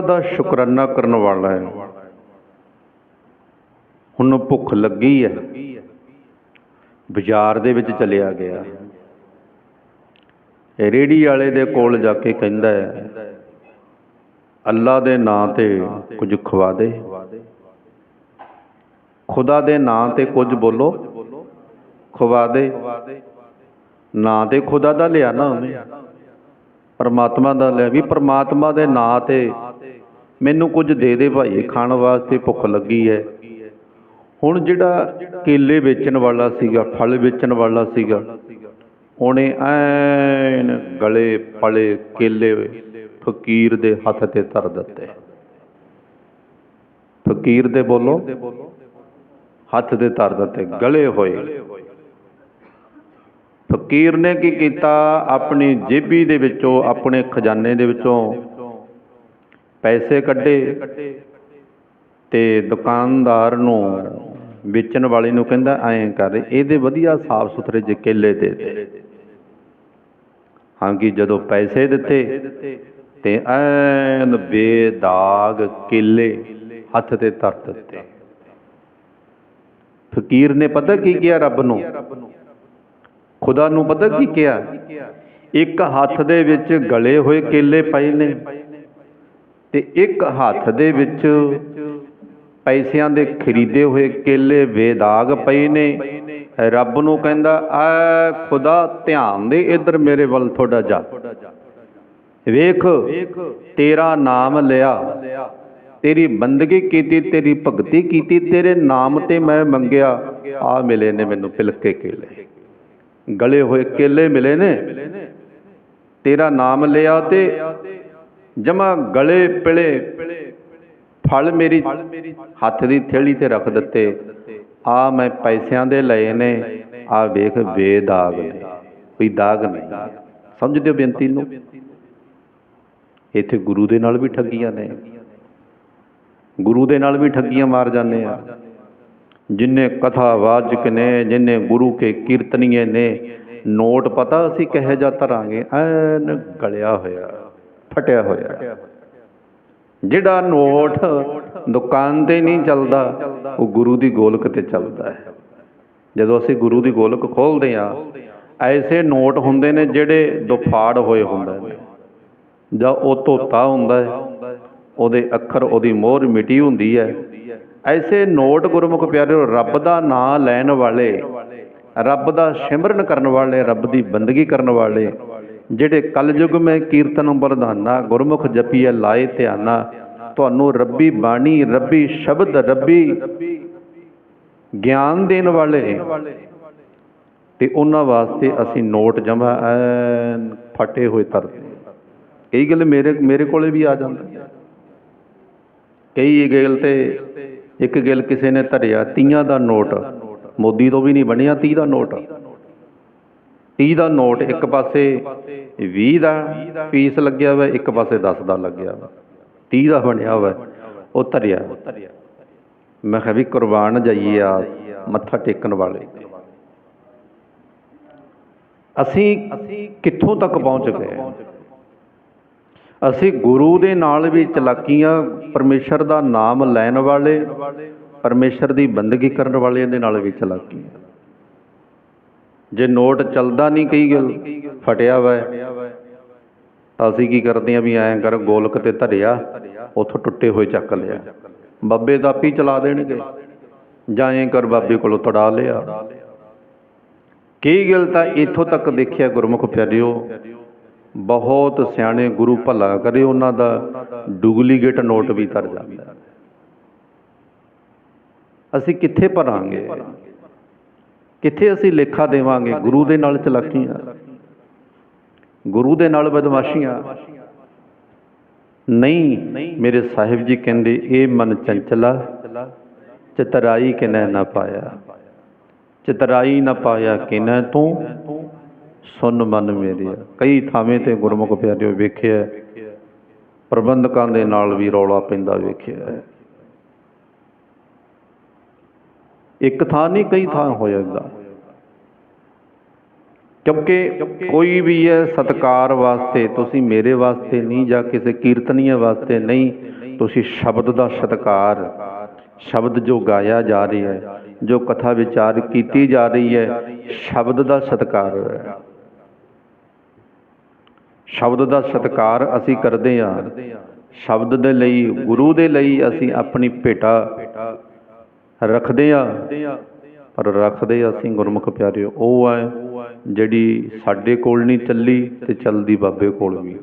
ਦਾ ਸ਼ੁਕਰਾਨਾ ਕਰਨ ਵਾਲਾ ਹੈ। ਹੁਣ ਭੁੱਖ ਲੱਗੀ ਹੈ। ਬਾਜ਼ਾਰ ਦੇ ਵਿੱਚ ਚਲਿਆ ਗਿਆ। ਰੇੜੀ ਵਾਲੇ ਦੇ ਕੋਲ ਜਾ ਕੇ ਕਹਿੰਦਾ ਹੈ, ਅੱਲਾ ਦੇ ਨਾਂ ਤੇ ਕੁਝ ਖਵਾ ਦੇ। ਖੁਦਾ ਦੇ ਨਾਂ ਤੇ ਕੁਝ ਬੋਲੋ। ਖਵਾ ਦੇ। ਨਾਂ ਤੇ ਖੁਦਾ ਦਾ ਲਿਆ ਨਾ ਉਹਨੇ। ਪਰਮਾਤਮਾ ਦਾ ਲਿਆ। ਵੀ ਪਰਮਾਤਮਾ ਦੇ ਨਾਂ ਤੇ ਮੈਨੂੰ ਕੁਝ ਦੇ ਦੇ ਭਾਈ, ਖਾਣ ਵਾਸਤੇ ਭੁੱਖ ਲੱਗੀ ਹੈ ਹੁਣ ਜਿਹੜਾ ਕੇਲੇ ਵੇਚਣ ਵਾਲਾ ਸੀਗਾ, ਫਲ ਵੇਚਣ ਵਾਲਾ ਸੀਗਾ, ਉਹਨੇ ਐਨ ਗਲੇ ਪਲੇ ਕੇਲੇ ਫਕੀਰ ਦੇ ਹੱਥ ਤੇ ਧਰ ਦਿੱਤੇ। ਫਕੀਰ ਦੇ ਬੋਲੋ, ਹੱਥ ਤੇ ਧਰ ਦਿੱਤੇ, ਗਲੇ ਹੋਏ। ਫਕੀਰ ਨੇ ਕੀ ਕੀਤਾ? ਆਪਣੀ ਜੇਬੀ ਦੇ ਵਿੱਚੋਂ, ਆਪਣੇ ਖਜ਼ਾਨੇ ਦੇ ਵਿੱਚੋਂ ਪੈਸੇ ਕੱਢੇ ਤੇ ਦੁਕਾਨਦਾਰ ਨੂੰ ਵੇਚਣ ਵਾਲੇ ਨੂੰ ਕਹਿੰਦਾ, ਐਂ ਕਰ, ਇਹਦੇ ਵਧੀਆ ਸਾਫ਼ ਸੁਥਰੇ ਜਿਹੇ ਕੇਲੇ ਦੇ ਦੇ। ਹਾਂਜੀ ਜਦੋਂ ਪੈਸੇ ਦਿੱਤੇ ਤੇ ਐਨ ਬੇਦਾਗ ਕੇਲੇ ਹੱਥ ਤੇ ਧਰ ਦਿੱਤੇ। ਫਕੀਰ ਨੇ ਪਤਾ ਕੀ ਕਿਹਾ ਰੱਬ ਨੂੰ? ਖੁਦਾ ਨੂੰ ਪਤਾ ਕੀ ਕਿਹਾ? ਇੱਕ ਹੱਥ ਦੇ ਵਿੱਚ ਗਲੇ ਹੋਏ ਕੇਲੇ ਪਏ ਨੇ। ਤੇ ਇੱਕ ਹੱਥ ਦੇ ਵਿੱਚ ਪੈਸਿਆਂ ਦੇ ਖਰੀਦੇ ਹੋਏ ਕੇਲੇ ਬੇਦਾਗ ਪਏ ਨੇ। ਰੱਬ ਨੂੰ ਕਹਿੰਦਾ ਆ ਖੁਦਾ, ਧਿਆਨ ਦੇ ਇੱਧਰ ਮੇਰੇ ਵੱਲ ਥੋੜਾ ਜਾ। ਵੇਖ, ਤੇਰਾ ਨਾਮ ਲਿਆ। ਤੇਰੀ ਬੰਦਗੀ ਕੀਤੀ, ਤੇਰੀ ਭਗਤੀ ਕੀਤੀ, ਤੇਰੇ ਨਾਮ ਤੇ ਮੈਂ ਮੰਗਿਆ। ਆ ਮਿਲੇ ਨੇ ਮੈਨੂੰ ਫਿਲਕੇ ਕੇਲੇ। ਗਲੇ ਹੋਏ ਕੇਲੇ ਮਿਲੇ ਨੇ। ਤੇਰਾ ਨਾਮ ਲਿਆ ਤੇ ਜਮਾ ਗਲੇ ਪਿਲੇ ਫਲ ਮੇਰੀ ਹੱਥ ਦੀ ਥੇਲੀ ਤੇ ਰੱਖ ਦਿੱਤੇ। ਆ ਮੈਂ ਪੈਸਿਆਂ ਦੇ ਲਏ ਨੇ ਆ ਵੇਖ ਬੇਦਾਗ ਨੇ। ਕੋਈ ਦਾਗ ਨਹੀਂ। ਸਮਝਦੇ ਹੋ ਬੇਨਤੀ ਨੂੰ। ਇੱਥੇ ਗੁਰੂ ਦੇ ਨਾਲ ਵੀ ਠੱਗੀਆਂ ਨੇ। ਗੁਰੂ ਦੇ ਨਾਲ ਵੀ ਠੱਗੀਆਂ ਮਾਰ ਜਾਂਦੇ ਆ। ਜਿਨਨੇ ਕਥਾ ਵਾਚਕ ਨੇ ਜਿਨਨੇ ਗੁਰੂ ਕੇ ਕੀਰਤਨੀਏ ਨੇ ਨੋਟ ਪਤਾ ਅਸੀਂ ਕਹੇ ਜਾ ਧਰਾਂਗੇ? ਐਨ ਗਲਿਆ ਹੋਇਆ। ਫਟਿਆ ਹੋਇਆ। ਜਿਹੜਾ ਨੋਟ ਦੁਕਾਨ ਤੇ ਨਹੀਂ ਚੱਲਦਾ, ਉਹ ਗੁਰੂ ਦੀ ਗੋਲਕ ਤੇ ਚੱਲਦਾ ਹੈ। ਜਦੋਂ ਅਸੀਂ ਗੁਰੂ ਦੀ ਗੋਲਕ ਖੋਲਦੇ ਆ ਐਸੇ ਨੋਟ ਹੁੰਦੇ ਨੇ ਜਿਹੜੇ ਦੁਫਾੜ ਹੋਏ ਹੁੰਦੇ ਨੇ। ਜਾਂ ਉਹ ਧੋਤਾ ਹੁੰਦਾ ਹੈ, ਉਹਦੇ ਅੱਖਰ, ਉਹਦੀ ਮੋਹਰ ਮਿਟੀ ਹੁੰਦੀ ਹੈ। ਐਸੇ ਨੋਟ ਗੁਰਮੁਖ ਪਿਆਰਿਓ, ਰੱਬ ਦਾ ਨਾਮ ਲੈਣ ਵਾਲੇ, ਰੱਬ ਦਾ ਸਿਮਰਨ ਕਰਨ ਵਾਲੇ, ਰੱਬ ਦੀ ਬੰਦਗੀ ਕਰਨ ਵਾਲੇ ਜਿਹੜੇ ਕਲਯੁਗ ਮੈਂ ਕੀਰਤਨ ਬਰਧਾਨਾ ਗੁਰਮੁਖ ਜਪੀਐ ਲਾਏ ਧਿਆਨਾ, ਤੁਹਾਨੂੰ ਰੱਬੀ ਬਾਣੀ, ਰੱਬੀ ਸ਼ਬਦ, ਰੱਬੀ ਗਿਆਨ ਦੇਣ ਵਾਲੇ। ਤੇ ਉਹਨਾਂ ਵਾਸਤੇ ਅਸੀਂ ਨੋਟ ਜਮਾ ਫਟੇ ਹੋਏ ਤਰਦੇ ਕਈ ਗੱਲ ਮੇਰੇ ਮੇਰੇ ਕੋਲੇ ਵੀ ਆ ਜਾਂਦੀ। ਕਈ ਗੱਲ ਤੇ ਇੱਕ ਗੱਲ ਕਿਸੇ ਨੇ ਧਰਿਆ, ਤੀਆਂ ਦਾ ਨੋਟ। ਮੋਦੀ ਤੋਂ ਵੀ ਨਹੀਂ ਬਣਿਆ 30 ਦਾ ਨੋਟ। 30 ਦਾ ਨੋਟ ਇੱਕ ਪਾਸੇ 20 ਦਾ ਪੀਸ ਲੱਗਿਆ ਹੋਇਆ ਇੱਕ ਪਾਸੇ 10 ਦਾ ਲੱਗਿਆ ਹੋਇਆ 30 ਦਾ ਬਣਿਆ ਹੋਇਆ ਉਹ ਧਰਿਆ। ਮੈਂ ਕਿਹਾ ਵੀ ਕੁਰਬਾਨ ਜਾਈਏ ਆ ਮੱਥਾ ਟੇਕਣ ਵਾਲੇ। ਅਸੀਂ ਕਿੱਥੋਂ ਤੱਕ ਪਹੁੰਚ ਗਏ? ਅਸੀਂ ਗੁਰੂ ਦੇ ਨਾਲ ਵੀ ਚਲਾਕੀਆਂ, ਪਰਮੇਸ਼ਰ ਦਾ ਨਾਮ ਲੈਣ ਵਾਲੇ, ਪਰਮੇਸ਼ਰ ਦੀ ਬੰਦਗੀ ਕਰਨ ਵਾਲਿਆਂ ਦੇ ਨਾਲ ਵੀ ਚਲਾਕੀਆਂ। ਜੇ ਨੋਟ ਚੱਲਦਾ ਨਹੀਂ ਕਈ ਗੱਲ, ਫਟਿਆ ਵਾ। ਤਾਂ ਅਸੀਂ ਕੀ ਕਰਦੇ ਆ ਵੀ ਐਂ ਕਰ, ਗੋਲਕ ਤੇ ਧਰਿਆ, ਉਥੋਂ ਟੁੱਟੇ ਹੋਏ ਚੱਕ ਲਿਆ। ਬੱਬੇ ਦਾਪੀ ਚਲਾ ਦੇਣਗੇ। ਜਾਂ ਐਂ ਕਰ ਬਾਬੇ ਕੋਲੋਂ ਤੜਾ ਲਿਆ। ਕਈ ਗੱਲ ਤਾਂ ਇੱਥੋਂ ਤੱਕ ਦੇਖਿਆ ਗੁਰਮੁਖ ਪਿਆਰਿਓ? ਬਹੁਤ ਸਿਆਣੇ ਗੁਰੂ ਭਲਾ ਕਰੇ ਉਹਨਾਂ ਦਾ, ਡੁਪਲੀਕੇਟ ਨੋਟ ਵੀ ਤਰ ਜਾਂਦਾ। ਅਸੀਂ ਕਿੱਥੇ ਭਰਾਂਗੇ? ਕਿੱਥੇ ਅਸੀਂ ਲੇਖਾ ਦੇਵਾਂਗੇ? ਗੁਰੂ ਦੇ ਨਾਲ ਚਲਾਕੀਆਂ। ਗੁਰੂ ਦੇ ਨਾਲ ਬਦਮਾਸ਼ੀਆਂ। ਨਹੀਂ, ਮੇਰੇ ਸਾਹਿਬ ਜੀ ਕਹਿੰਦੇ, ਇਹ ਮਨ ਚੰਚਲਾ, ਚਤਰਾਈ ਕਿਨੈ ਨਾ ਪਾਇਆ। ਚਤਰਾਈ ਨਾ ਪਾਇਆ ਕਿਨੈ ਤੂੰ? ਸੁਨ ਮਨ ਮੇਰਿਆ। ਕਈ ਥਾਵੇਂ ਤੇ ਗੁਰਮੁਖ ਪਿਆਰਿਓ ਵੇਖਿਆ। ਪ੍ਰਬੰਧਕਾਂ ਦੇ ਨਾਲ ਵੀ ਰੌਲਾ ਪੈਂਦਾ ਵੇਖਿਆ। ਇੱਕ ਥਾਂ ਨਹੀਂ, ਕਈ ਥਾਂ ਹੋ ਜਾਂਦਾ। ਕਿਉਂਕਿ ਕੋਈ ਵੀ ਹੈ, ਸਤਕਾਰ ਵਾਸਤੇ, ਤੁਸੀਂ ਮੇਰੇ ਵਾਸਤੇ ਨਹੀਂ ਜਾਂ ਕਿਸੇ ਕੀਰਤਨੀਏ ਵਾਸਤੇ ਨਹੀਂ, ਤੁਸੀਂ ਸ਼ਬਦ ਦਾ ਸਤਕਾਰ, ਸ਼ਬਦ ਜੋ ਗਾਇਆ ਜਾ ਰਿਹਾ ਹੈ, ਜੋ ਕਥਾ ਵਿਚਾਰ ਕੀਤੀ ਜਾ ਰਹੀ ਹੈ, ਸ਼ਬਦ ਦਾ ਸਤਕਾਰ ਹੈ। ਸ਼ਬਦ ਦਾ ਸਤਕਾਰ ਅਸੀਂ ਕਰਦੇ ਹਾਂ। ਸ਼ਬਦ ਦੇ ਲਈ, ਗੁਰੂ ਦੇ ਲਈ ਅਸੀਂ ਆਪਣੀ ਭੇਟਾ ਰੱਖਦੇ ਆ, ਪਰ ਰੱਖਦੇ ਅਸੀਂ ਗੁਰਮੁਖ ਪਿਆਰਿਓ, ਉਹ ਹੈ ਜਿਹੜੀ ਸਾਡੇ ਕੋਲ ਨਹੀਂ ਚੱਲੀ ਤੇ ਚੱਲਦੀ ਬਾਬੇ ਕੋਲ ਵੀ।